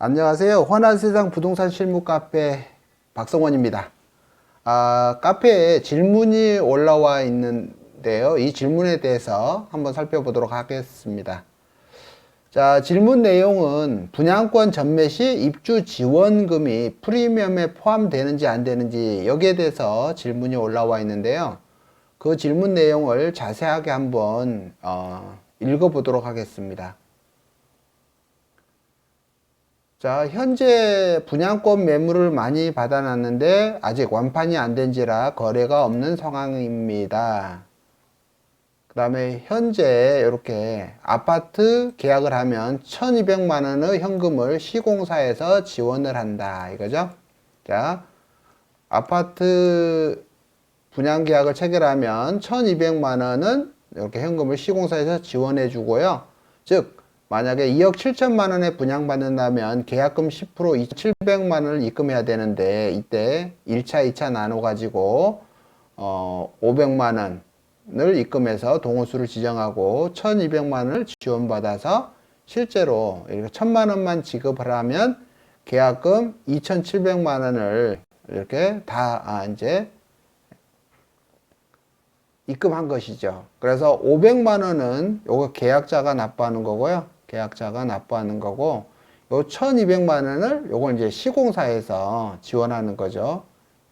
안녕하세요. 환한 세상 부동산 실무 카페 박성원입니다. 아, 카페에 질문이 올라와 있는데요. 이 질문에 대해서 한번 살펴보도록 하겠습니다. 자, 질문 내용은 분양권 전매 시 입주 지원금이 프리미엄에 포함되는지 안 되는지 여기에 대해서 질문이 올라와 있는데요. 그 질문 내용을 자세하게 한번 어, 읽어보도록 하겠습니다. 자, 현재 분양권 매물을 많이 받아놨는데 아직 완판이 안 된지라 거래가 없는 상황입니다. 그 다음에 현재 이렇게 아파트 계약을 하면 1200만 원의 현금을 시공사에서 지원을 한다. 이거죠. 자, 아파트 분양 계약을 체결하면 1200만 원은 이렇게 현금을 시공사에서 지원해 주고요. 즉, 만약에 2억 7천만 원에 분양받는다면 계약금 10% 2,700만 원을 입금해야 되는데 이때 1차, 2차 나눠 가지고 어 500만 원을 입금해서 동호수를 지정하고 1,200만 원을 지원받아서 실제로 이렇게 1,000만 원만 지급을 하면 계약금 2,700만 원을 이렇게 다 아, 이제 입금한 것이죠. 그래서 500만 원은 요거 계약자가 납부하는 거고요. 계약자가 납부하는 거고 요 1200만 원을 요걸 이제 시공사에서 지원하는 거죠.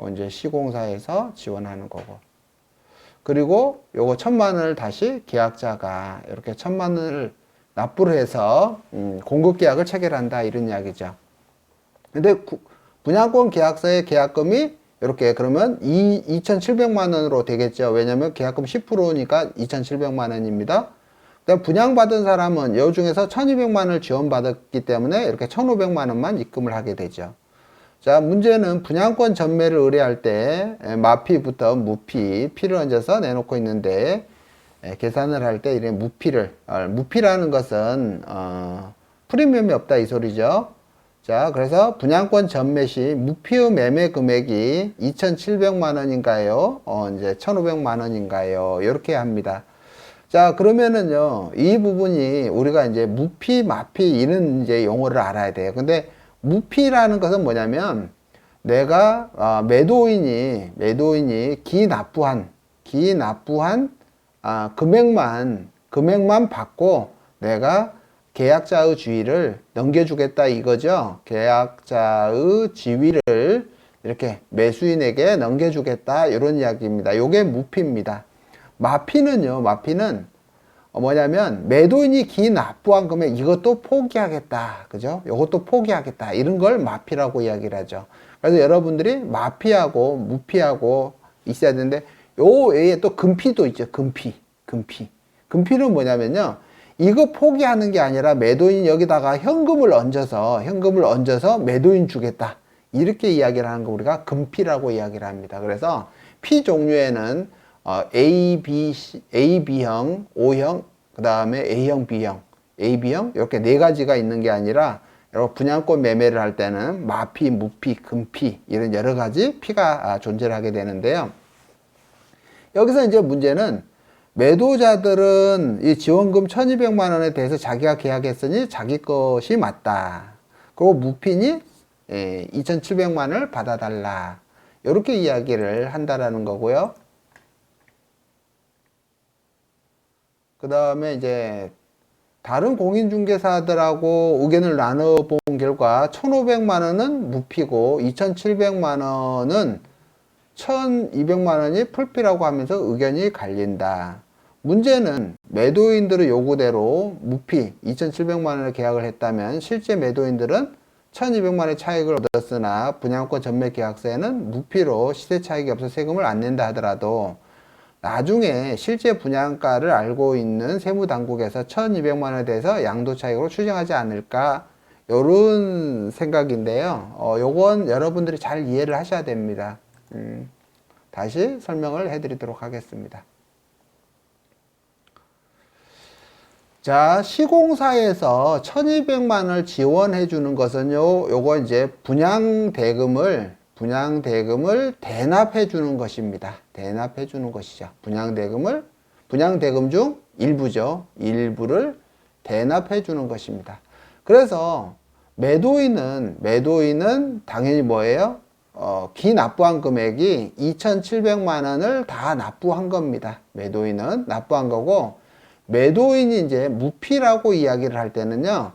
요 이제 시공사에서 지원하는 거고. 그리고 요거 1000만 원을 다시 계약자가 이렇게 1000만 원을 납부를 해서 음, 공급 계약을 체결한다 이런 이야기죠. 근데 구, 분양권 계약서의 계약금이 이렇게 그러면 이 2,700만 원으로 되겠죠. 왜냐면 계약금 10%니까 2,700만 원입니다. 분양받은 사람은 여 중에서 1,200만 원을 지원받았기 때문에 이렇게 1,500만 원만 입금을 하게 되죠. 자, 문제는 분양권 전매를 의뢰할 때 마피부터 무피, 피를 얹어서 내놓고 있는데 에, 계산을 할 때 이런 무피를 어, 무피라는 것은 어, 프리미엄이 없다 이 소리죠. 자, 그래서 분양권 전매 시 무피의 매매 금액이 2,700만 원인가요? 어, 이제 1,500만 원인가요? 이렇게 합니다. 자, 그러면은요, 이 부분이 우리가 이제 무피, 마피 이런 이제 용어를 알아야 돼요. 근데 무피라는 것은 뭐냐면 내가 어, 매도인이 매도인이 기납부한 기납부한 아, 금액만 금액만 받고 내가 계약자의 지위를 넘겨주겠다 이거죠. 계약자의 지위를 이렇게 매수인에게 넘겨주겠다 이런 이야기입니다. 요게 무피입니다. 마피는요. 마피는 뭐냐면 매도인이 기납부한 금액 이것도 포기하겠다. 그죠? 요것도 포기하겠다. 이런 걸 마피라고 이야기를 하죠. 그래서 여러분들이 마피하고 무피하고 있어야 되는데 요 외에 또 금피도 있죠. 금피. 금피. 금피는 뭐냐면요. 이거 포기하는 게 아니라 매도인 여기다가 현금을 얹어서 현금을 얹어서 매도인 주겠다 이렇게 이야기를 하는 거 우리가 금피라고 이야기를 합니다. 그래서 P 종류에는 어, A, B, A, B형, O형, 그 다음에 A형, B형, A, B형 이렇게 네 가지가 있는 게 아니라 여러분 분양권 매매를 할 때는 마피, 무피, 금피 이런 여러 가지 피가 아, 존재를 하게 되는데요. 여기서 이제 문제는 매도자들은 이 지원금 1200만 원에 대해서 자기가 계약했으니 자기 것이 맞다. 그리고 무핀이 2700만 원을 받아달라. 이렇게 이야기를 한다라는 거고요. 그 다음에 이제 다른 공인중개사들하고 의견을 나눠본 결과 1500만 원은 무피고 2700만 원은 1200만 원이 풀피라고 하면서 의견이 갈린다. 문제는 매도인들의 요구대로 무피 2,700만 원을 계약을 했다면 실제 매도인들은 1,200만 원의 차익을 얻었으나 분양권 전매 계약서에는 무피로 시세 차익이 없어 세금을 안 낸다 하더라도 나중에 실제 분양가를 알고 있는 세무당국에서 1,200만 원에 대해서 양도 차익으로 추정하지 않을까 요런 생각인데요. 어, 요건 여러분들이 잘 이해를 하셔야 됩니다. 음, 다시 설명을 해 드리도록 하겠습니다. 자, 시공사에서 1200만 원을 지원해 주는 것은요, 요거 이제 분양 대금을, 분양 대금을 대납해 주는 것입니다. 대납해 주는 것이죠. 분양 대금을, 분양 대금 중 일부죠. 일부를 대납해 주는 것입니다. 그래서 매도인은 매도인은 당연히 뭐예요? 어, 기납부한 금액이 2,700만 원을 다 납부한 겁니다. 매도인은 납부한 거고 매도인이 이제 무피라고 이야기를 할 때는요.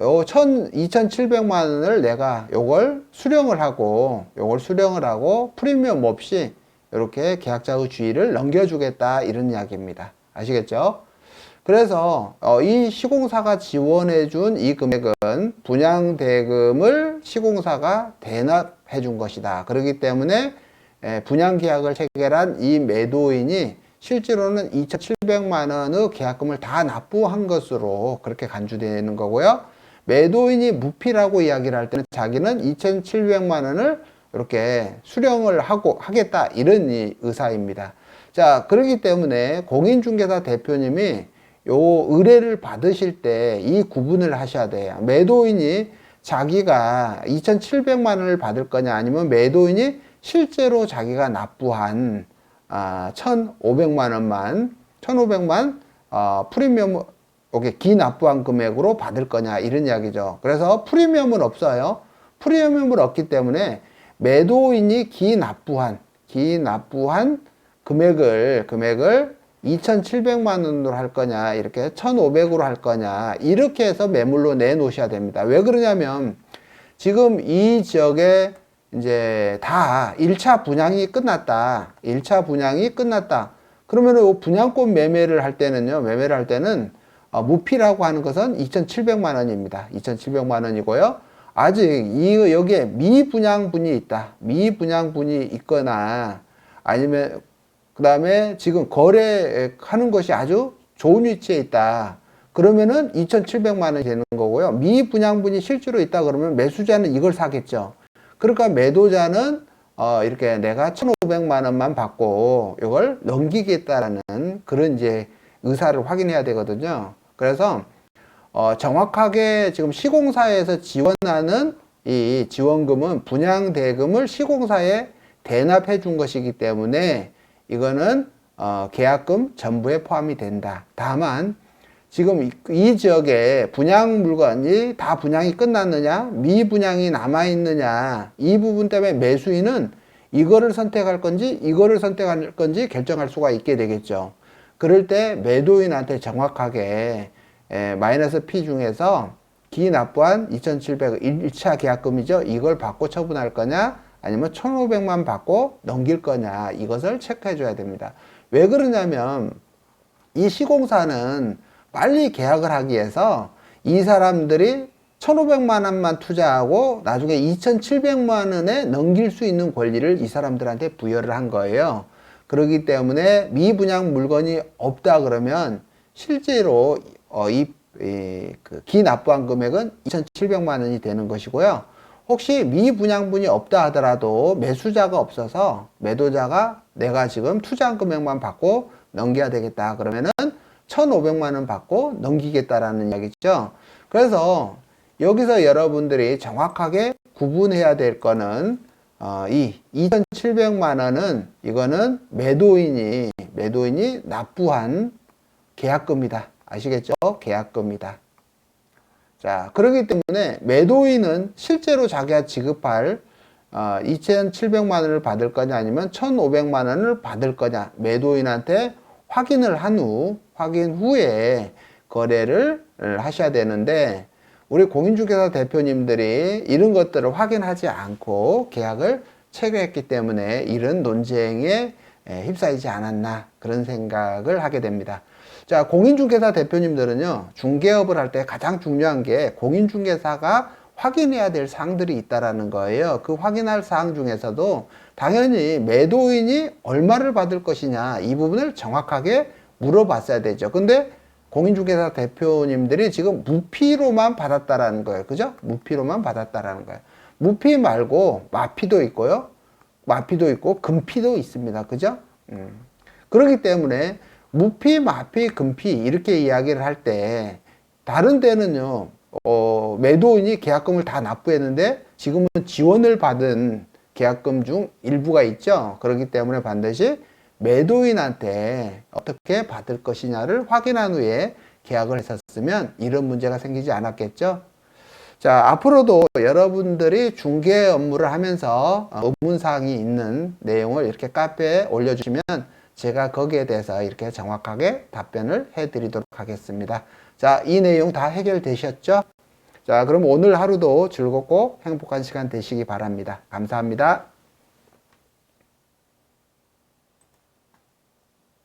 요 2,700만 원을 내가 요걸 수령을 하고 요걸 수령을 하고 프리미엄 없이 이렇게 계약자의 주의를 넘겨주겠다 이런 이야기입니다. 아시겠죠? 그래서 어, 이 시공사가 지원해 준 이 금액은 분양 대금을 시공사가 대납해 준 것이다. 그렇기 때문에 에, 분양 계약을 체결한 이 매도인이 실제로는 2,700만 원의 계약금을 다 납부한 것으로 그렇게 간주되는 거고요. 매도인이 무피라고 이야기를 할 때는 자기는 2,700만 원을 이렇게 수령을 하고 하겠다 이런 이 의사입니다. 자, 그렇기 때문에 공인중개사 대표님이 요 의뢰를 받으실 때 이 구분을 하셔야 돼요. 매도인이 자기가 2,700만 원을 받을 거냐 아니면 매도인이 실제로 자기가 납부한 아, 1,500만 원만 1,500만 어, 프리미엄 이게 기납부한 금액으로 받을 거냐 이런 이야기죠. 그래서 프리미엄은 없어요. 프리미엄을 없기 때문에 매도인이 기납부한 기납부한 금액을 금액을 2,700만 원으로 할 거냐, 이렇게 1,500으로 할 거냐, 이렇게 해서 매물로 내놓으셔야 됩니다. 왜 그러냐면, 지금 이 지역에 이제 다 1차 분양이 끝났다. 1차 분양이 끝났다. 그러면 분양권 매매를 할 때는요, 매매를 할 때는 어, 무피라고 하는 것은 2,700만 원입니다. 2,700만 원이고요. 아직 이 여기에 미분양분이 있다. 미분양분이 있거나 아니면 그 다음에 지금 거래하는 것이 아주 좋은 위치에 있다. 그러면은 2,700만 원이 되는 거고요. 미분양분이 실제로 있다 그러면 매수자는 이걸 사겠죠. 그러니까 매도자는 어 이렇게 내가 1,500만 원만 받고 이걸 넘기겠다라는 그런 이제 의사를 확인해야 되거든요. 그래서 어 정확하게 지금 시공사에서 지원하는 이 지원금은 분양 대금을 시공사에 대납해 준 것이기 때문에 이거는 어, 계약금 전부에 포함이 된다. 다만 지금 이, 이 지역에 분양 물건이 다 분양이 끝났느냐, 미분양이 남아 있느냐 이 부분 때문에 매수인은 이거를 선택할 건지 이거를 선택할 건지 결정할 수가 있게 되겠죠. 그럴 때 매도인한테 정확하게 에, 마이너스 P 중에서 기납부한 2,700 1차 계약금이죠. 이걸 받고 처분할 거냐 아니면 1,500만 받고 넘길 거냐 이것을 체크해 줘야 됩니다. 왜 그러냐면 이 시공사는 빨리 계약을 하기 위해서 이 사람들이 1,500만 원만 투자하고 나중에 2,700만 원에 넘길 수 있는 권리를 이 사람들한테 부여를 한 거예요. 그렇기 때문에 미분양 물건이 없다 그러면 실제로 어, 이, 이, 그 기납부한 금액은 2,700만 원이 되는 것이고요. 혹시 미분양분이 없다 하더라도 매수자가 없어서 매도자가 내가 지금 투자한 금액만 받고 넘겨야 되겠다 그러면은 1,500만 원 받고 넘기겠다라는 이야기죠. 그래서 여기서 여러분들이 정확하게 구분해야 될 거는 어, 이 2,700만 원은 이거는 매도인이 매도인이 납부한 계약금이다. 아시겠죠? 계약금이다. 자, 그렇기 때문에 매도인은 실제로 자기가 지급할 어, 2,700만 원을 받을 거냐 아니면 1,500만 원을 받을 거냐 매도인한테 확인을 한 후, 확인 후에 거래를 하셔야 되는데 우리 공인중개사 대표님들이 이런 것들을 확인하지 않고 계약을 체결했기 때문에 이런 논쟁에 휩싸이지 않았나 그런 생각을 하게 됩니다. 자, 공인중개사 대표님들은요, 중개업을 할 때 가장 중요한 게 공인중개사가 확인해야 될 사항들이 있다라는 거예요. 그 확인할 사항 중에서도 당연히 매도인이 얼마를 받을 것이냐 이 부분을 정확하게 물어봤어야 되죠. 근데 공인중개사 대표님들이 지금 무피로만 받았다라는 거예요. 그죠? 무피로만 받았다라는 거예요. 무피 말고 마피도 있고요. 마피도 있고 금피도 있습니다. 그죠? 음. 그렇기 때문에 무피, 마피, 금피 이렇게 이야기를 할 때 다른 데는요 어, 매도인이 계약금을 다 납부했는데 지금은 지원을 받은 계약금 중 일부가 있죠. 그렇기 때문에 반드시 매도인한테 어떻게 받을 것이냐를 확인한 후에 계약을 했었으면 이런 문제가 생기지 않았겠죠. 자, 앞으로도 여러분들이 중개 업무를 하면서 어, 의문사항이 있는 내용을 이렇게 카페에 올려주시면 제가 거기에 대해서 이렇게 정확하게 답변을 해드리도록 하겠습니다. 자, 이 내용 다 해결되셨죠? 자, 그럼 오늘 하루도 즐겁고 행복한 시간 되시기 바랍니다. 감사합니다.